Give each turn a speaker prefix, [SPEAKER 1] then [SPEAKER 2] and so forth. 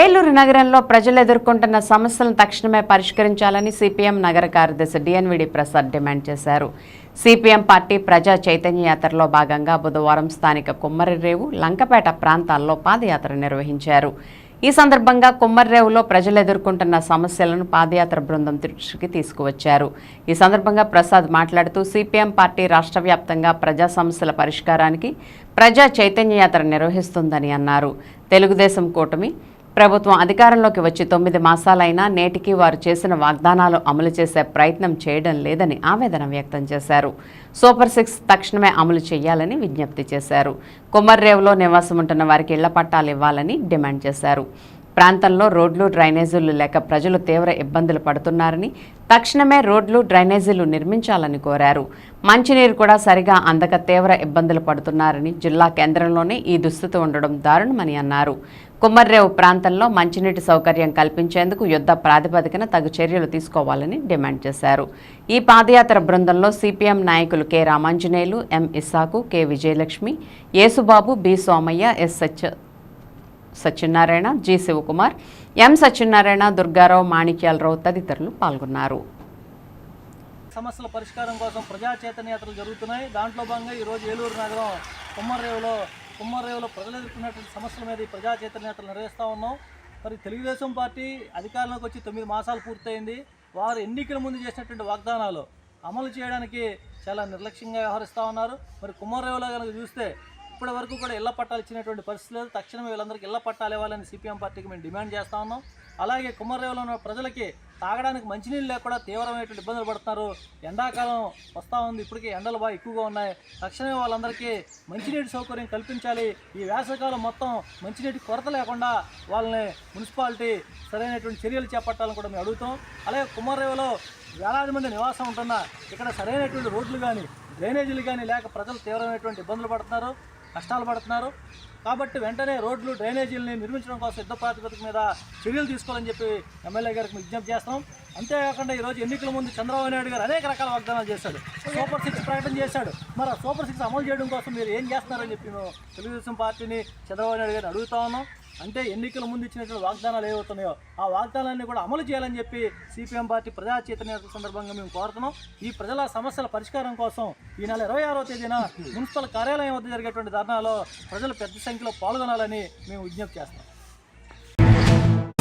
[SPEAKER 1] ఏలూరు నగరంలో ప్రజలు ఎదుర్కొంటున్న సమస్యలను తక్షణమే పరిష్కరించాలని సిపిఎం నగర కార్యదర్శి డిఎన్విడి ప్రసాద్ డిమాండ్ చేశారు. సిపిఎం పార్టీ ప్రజా చైతన్య యాత్రలో భాగంగా బుధవారం స్థానిక కుమ్మరిరేవు లంకపేట ప్రాంతాల్లో పాదయాత్ర నిర్వహించారు. ఈ సందర్భంగా కుమ్మర్రేవులో ప్రజలు ఎదుర్కొంటున్న సమస్యలను పాదయాత్ర బృందం దృష్టికి తీసుకువచ్చారు. ఈ సందర్భంగా ప్రసాద్ మాట్లాడుతూ సిపిఎం పార్టీ రాష్ట్ర వ్యాప్తంగా ప్రజా సమస్యల పరిష్కారానికి ప్రజా చైతన్య యాత్ర నిర్వహిస్తుందని అన్నారు. తెలుగుదేశం కూటమి ప్రభుత్వం అధికారంలోకి వచ్చి తొమ్మిది మాసాలైనా నేటికి వారు చేసిన వాగ్దానాలు అమలు చేసే ప్రయత్నం చేయడం లేదని ఆవేదన వ్యక్తం చేశారు. సూపర్ సిక్స్ తక్షణమే అమలు చేయాలని విజ్ఞప్తి చేశారు. కొమ్మర్రేవులో నివాసం ఉంటున్న వారికి ఇళ్ళ పట్టాలు ఇవ్వాలని డిమాండ్ చేశారు. ప్రాంతంలో రోడ్లు డ్రైనేజీలు లేక ప్రజలు తీవ్ర ఇబ్బందులు పడుతున్నారని తక్షణమే రోడ్లు డ్రైనేజీలు నిర్మించాలని కోరారు. మంచినీరు కూడా సరిగా అందక తీవ్ర ఇబ్బందులు పడుతున్నారని జిల్లా కేంద్రంలోనే ఈ దుస్థితి ఉండడం దారుణమని అన్నారు. కుమ్మర్రేవు ప్రాంతంలో మంచినీటి సౌకర్యం కల్పించేందుకు యుద్ధ ప్రాతిపదికన తగు చర్యలు తీసుకోవాలని డిమాండ్ చేశారు. ఈ పాదయాత్ర బృందంలో సిపిఎం నాయకులు K Ramanjaneyulu M Issaku K Vijayalakshmi Yesubabu B Somaiah S Satya Satyanarayana G Shivakumar M Satyanarayana Durgarao Manikyalarao తదితరులు పాల్గొన్నారు.
[SPEAKER 2] సమస్యల పరిష్కారం కోసం ప్రజా చైతన్యయాత్రలు జరుగుతున్నాయి. దాంట్లో భాగంగా ఈరోజు ఏలూరు నగరం కుమ్మర్రేవులో కుమ్మరేవులో ప్రజలు ఎదుర్కొన్నటువంటి సమస్యల మీద ఈ ప్రజా చైతన్యయాత్రలు నిర్వహిస్తూ ఉన్నాం. మరి తెలుగుదేశం పార్టీ అధికారంలోకి వచ్చి తొమ్మిది మాసాలు పూర్తయింది. వారు ఎన్నికల ముందు చేసినటువంటి వాగ్దానాలు అమలు చేయడానికి చాలా నిర్లక్ష్యంగా వ్యవహరిస్తూ ఉన్నారు. మరి కుమ్మర్రేవులో కనుక చూస్తే ఇప్పటి వరకు కూడా ఇళ్ళ పట్టాలు ఇచ్చినటువంటి పరిస్థితి లేదు. తక్షణమే వీళ్ళందరికీ ఇళ్ళ పట్టాలు ఇవ్వాలని సిపిఎం పార్టీకి మేము డిమాండ్ చేస్తా ఉన్నాం. అలాగే కుమ్మరేవులో ఉన్న ప్రజలకి తాగడానికి మంచినీళ్ళు లేకుండా తీవ్రమైనటువంటి ఇబ్బందులు పడుతున్నారు. ఎండాకాలం వస్తూ ఉంది. ఇప్పటికే ఎండలు బాగా ఎక్కువగా ఉన్నాయి. తక్షణమే వాళ్ళందరికీ మంచినీటి సౌకర్యం కల్పించాలి. ఈ వేసవికాలం మొత్తం మంచినీటి కొరత లేకుండా వాళ్ళని మున్సిపాలిటీ సరైనటువంటి చర్యలు చేపట్టాలని కూడా మేము అడుగుతాం అలాగే కుమ్మరేవులో వేలాది మంది నివాసం ఉంటున్న ఇక్కడ సరైనటువంటి రోడ్లు కానీ డ్రైనేజీలు కానీ లేక ప్రజలు తీవ్రమైనటువంటి ఇబ్బందులు పడుతున్నారు. కష్టాలు పడుతున్నారు. కాబట్టి వెంటనే రోడ్లు డ్రైనేజీలని నిర్మించడం కోసం యుద్ధ ప్రాతిపదిక మీద చర్యలు తీసుకోవాలని చెప్పి ఎమ్మెల్యే గారికి విజ్ఞప్తి చేస్తాం అంతేకాకుండా ఈరోజు ఎన్నికల ముందు చంద్రబాబు నాయుడు గారు అనేక రకాల వాగ్దానాలు చేశాడు. సూపర్ సిక్స్ ప్రకటన చేశాడు. మరి ఆ సూపర్ సిక్స్ అమలు చేయడం కోసం మీరు ఏం చేస్తున్నారని చెప్పి మేము తెలుగుదేశం పార్టీని చంద్రబాబు నాయుడు గారిని అడుగుతా ఉన్నాం. అంటే ఎన్నికల ముందు ఇచ్చినటువంటి వాగ్దానాలు ఏవవుతున్నాయో ఆ వాగ్దానాన్ని కూడా అమలు చేయాలని చెప్పి సిపిఎం పార్టీ ప్రజా చైతన్య సందర్భంగా మేము కోరుతున్నాం. ఈ ప్రజల సమస్యల పరిష్కారం కోసం ఈ నెల ఇరవై ఆరో తేదీన మున్సిపల్ కార్యాలయం వద్ద జరిగేటువంటి ధర్నాలో ప్రజలు పెద్ద సంఖ్యలో పాల్గొనాలని మేము విజ్ఞప్తి చేస్తాం